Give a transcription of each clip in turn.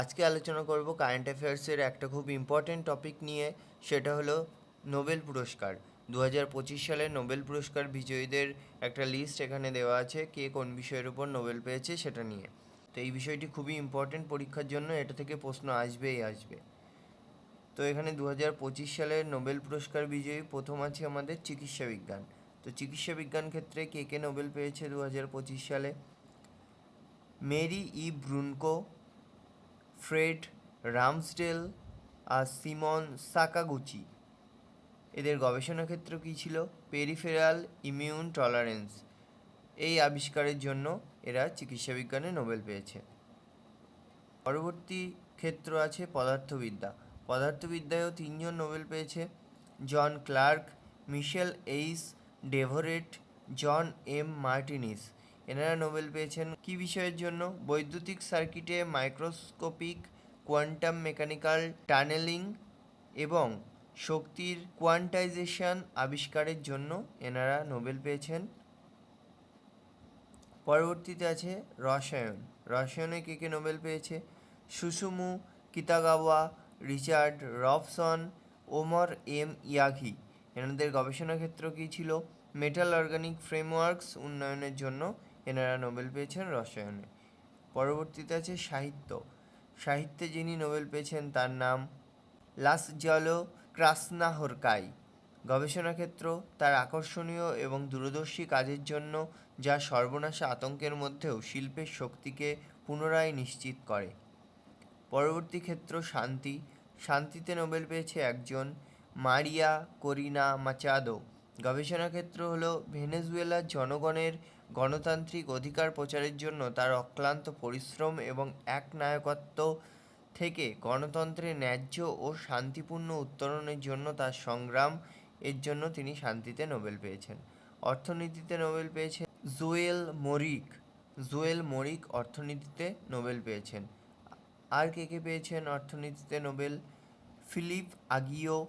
আজকে আলোচনা করব কারেন্ট অ্যাফেয়ার্সের একটা খুব ইম্পর্টেন্ট টপিক নিয়ে, সেটা হলো নোবেল পুরস্কার। দু হাজার পঁচিশ সালের নোবেল পুরস্কার বিজয়ীদের একটা লিস্ট এখানে দেওয়া আছে, কে কোন বিষয়ের উপর নোবেল পেয়েছে সেটা নিয়ে। তো এই বিষয়টি খুবই ইম্পর্টেন্ট পরীক্ষার জন্য, এটা থেকে প্রশ্ন আসবেই আসবে। তো এখানে দু হাজার পঁচিশ সালের নোবেল পুরস্কার বিজয়ী প্রথম আছে আমাদের চিকিৎসা বিজ্ঞান। তো চিকিৎসা বিজ্ঞান ক্ষেত্রে কে কে নোবেল পেয়েছে দু হাজার পঁচিশ সালে? Mary E Brunkow Fred Ramsdell আর সিমন সাকাগুচি। এদের গবেষণা ক্ষেত্র কী ছিল? Peripheral immune tolerance. এই আবিষ্কারের জন্য এরা চিকিৎসা বিজ্ঞানে নোবেল পেয়েছে। পরবর্তী ক্ষেত্র আছে পদার্থবিদ্যা। পদার্থবিদ্যায়ও তিনজন নোবেল পেয়েছে। John Clarke, Michel H Devoret, John M Martinis. এনারা নোবেল পেয়েছেন কি বিষয়ের জন্য? বৈদ্যুতিক সার্কিটে মাইক্রোস্কোপিক, কোয়ান্টাম মেকানিক্যাল টানেলিং এবং শক্তির কোয়ান্টাইজেশন আবিষ্কারের জন্য এনারা নোবেল পেয়েছেন। পরবর্তীতে আছে রসায়ন। রসায়নে কে কে নোবেল পেয়েছে? Susumu Kitagawa, Richard Robson Omar M Yaghi এনাদের গবেষণা ক্ষেত্র কী ছিল? মেটাল অর্গানিক ফ্রেমওয়ার্কস উন্নয়নের জন্য এনারা নোবেল পেয়েছেন রসায়নে। পরবর্তীতে আছে সাহিত্য। সাহিত্যে যিনি নোবেল পেয়েছেন তার নাম লাস জলো ক্রাসনাহরকাই। গবেষণা ক্ষেত্র তার আকর্ষণীয় এবং দূরদর্শী কাজের জন্য যা সর্বনাশা আতঙ্কের মধ্যেও শিল্পের শক্তিকে পুনরায় নিশ্চিত করে। পরবর্তী ক্ষেত্র শান্তি। শান্তিতে নোবেল পেয়েছে একজন মারিয়া করিনা মাচাদো। গবেষণা ক্ষেত্র হল, ভেনেজুয়েলার জনগণের গণতান্ত্রিক অধিকার প্রচারের জন্য তার অক্লান্ত পরিশ্রম এবং একনায়কত্ব থেকে গণতন্ত্রের ন্যায্য ও শান্তিপূর্ণ উত্তরণের জন্য তার সংগ্রাম, এর জন্য তিনি শান্তিতে নোবেল পেয়েছেন। অর্থনীতিতে নোবেল পেয়েছেন জোয়েল মরিক। জোয়েল মরিক অর্থনীতিতে নোবেল পেয়েছেন। আর কে কে পেয়েছেন অর্থনীতিতে Nobel? Philippe Aghion,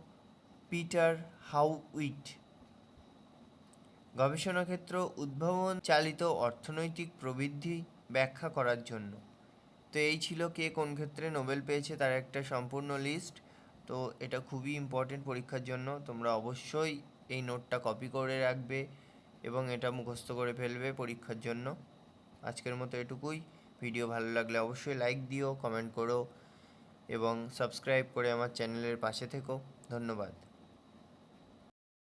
Peter Howitt. গবেষণা ক্ষেত্র উদ্ভাবন চালিত অর্থনৈতিক প্রবৃদ্ধি ব্যাখ্যা করার জন্য। তো এই ছিল কে কোন ক্ষেত্রে নোবেল পেয়েছে তার একটা সম্পূর্ণ লিস্ট তো এটা খুবই ইম্পর্টেন্ট পরীক্ষার জন্য। তোমরা অবশ্যই এই নোটটা কপি করে রাখবে এবং এটা মুখস্থ করে ফেলবে পরীক্ষার জন্য। আজকের মতো এটুকুই। ভিডিও ভালো লাগলে অবশ্যই লাইক দিও কমেন্ট করো এবং সাবস্ক্রাইব করে আমার চ্যানেলের পাশে থেকো। ধন্যবাদ।